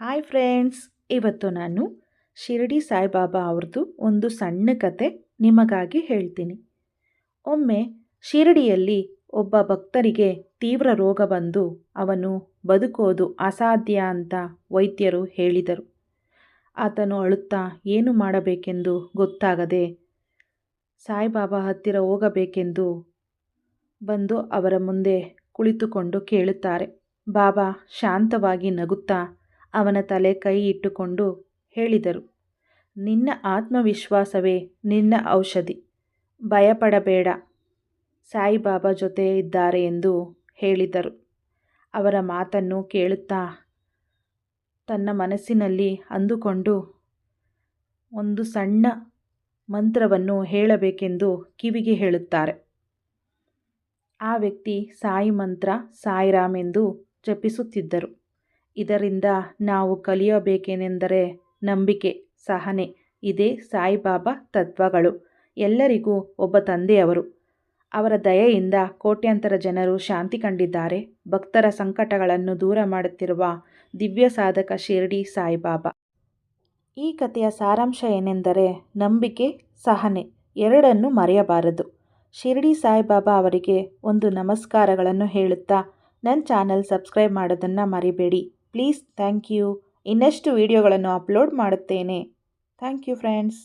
Hi friends ಇವತ್ತು ನಾನು ಶಿರಡಿ ಸಾಯಿಬಾಬಾ ಅವ್ರದ್ದು ಒಂದು ಸಣ್ಣ ಕತೆ ನಿಮಗಾಗಿ ಹೇಳ್ತೀನಿ. ಒಮ್ಮೆ ಶಿರಡಿಯಲ್ಲಿ ಒಬ್ಬ ಭಕ್ತರಿಗೆ ತೀವ್ರ ರೋಗ ಬಂದು ಅವನು ಬದುಕೋದು ಅಸಾಧ್ಯ ಅಂತ ವೈದ್ಯರು ಹೇಳಿದರು. ಆತನು ಅಳುತ್ತಾ, ಏನು ಮಾಡಬೇಕೆಂದು ಗೊತ್ತಾಗದೆ ಸಾಯಿಬಾಬಾ ಹತ್ತಿರ ಹೋಗಬೇಕೆಂದು ಬಂದು ಅವರ ಮುಂದೆ ಕುಳಿತುಕೊಂಡು ಕೇಳುತ್ತಾರೆ. ಬಾಬಾ ಶಾಂತವಾಗಿ ನಗುತ್ತಾ ಅವನ ತಲೆ ಕೈ ಇಟ್ಟುಕೊಂಡು ಹೇಳಿದರು, ನಿನ್ನ ಆತ್ಮವಿಶ್ವಾಸವೇ ನಿನ್ನ ಔಷಧಿ. ಭಯಪಡಬೇಡ. ಸಾಯಿಬಾಬಾ ಜೊತೆ ಇದ್ದಾರೆ ಎಂದು ಹೇಳಿದರು. ಅವರ ಮಾತನ್ನು ಕೇಳುತ್ತಾ ತನ್ನ ಮನಸ್ಸಿನಲ್ಲಿ ಅಂದುಕೊಂಡು ಒಂದು ಸಣ್ಣ ಮಂತ್ರವನ್ನು ಹೇಳಬೇಕೆಂದು ಕಿವಿಗೆ ಹೇಳುತ್ತಾರೆ. ಆ ವ್ಯಕ್ತಿ ಸಾಯಿ ಮಂತ್ರ ಸಾಯಿರಾಮ್ ಎಂದು ಜಪಿಸುತ್ತಿದ್ದರು. ಇದರಿಂದ ನಾವು ಕಲಿಯಬೇಕೇನೆಂದರೆ ನಂಬಿಕೆ, ಸಹನೆ, ಇದೇ ಸಾಯಿಬಾಬಾ ತತ್ವಗಳು. ಎಲ್ಲರಿಗೂ ಒಬ್ಬ ತಂದೆಯವರು. ಅವರ ದಯೆಯಿಂದ ಕೋಟ್ಯಾಂತರ ಜನರು ಶಾಂತಿ ಕಂಡಿದ್ದಾರೆ. ಭಕ್ತರ ಸಂಕಟಗಳನ್ನು ದೂರ ಮಾಡುತ್ತಿರುವ ದಿವ್ಯ ಸಾಧಕ ಶಿರಡಿ ಸಾಯಿಬಾಬಾ. ಈ ಕಥೆಯ ಸಾರಾಂಶ ಏನೆಂದರೆ ನಂಬಿಕೆ, ಸಹನೆ ಎರಡನ್ನು ಮರೆಯಬಾರದು. ಶಿರಡಿ ಸಾಯಿಬಾಬಾ ಅವರಿಗೆ ಒಂದು ನಮಸ್ಕಾರಗಳನ್ನು ಹೇಳುತ್ತಾ ನನ್ನ ಚಾನಲ್ ಸಬ್ಸ್ಕ್ರೈಬ್ ಮಾಡೋದನ್ನು ಮರಿಬೇಡಿ. ಪ್ಲೀಸ್ ಥ್ಯಾಂಕ್ ಯು ಇನ್ನಷ್ಟು ವೀಡಿಯೋಗಳನ್ನು ಅಪ್ಲೋಡ್ ಮಾಡುತ್ತೇನೆ. Thank you friends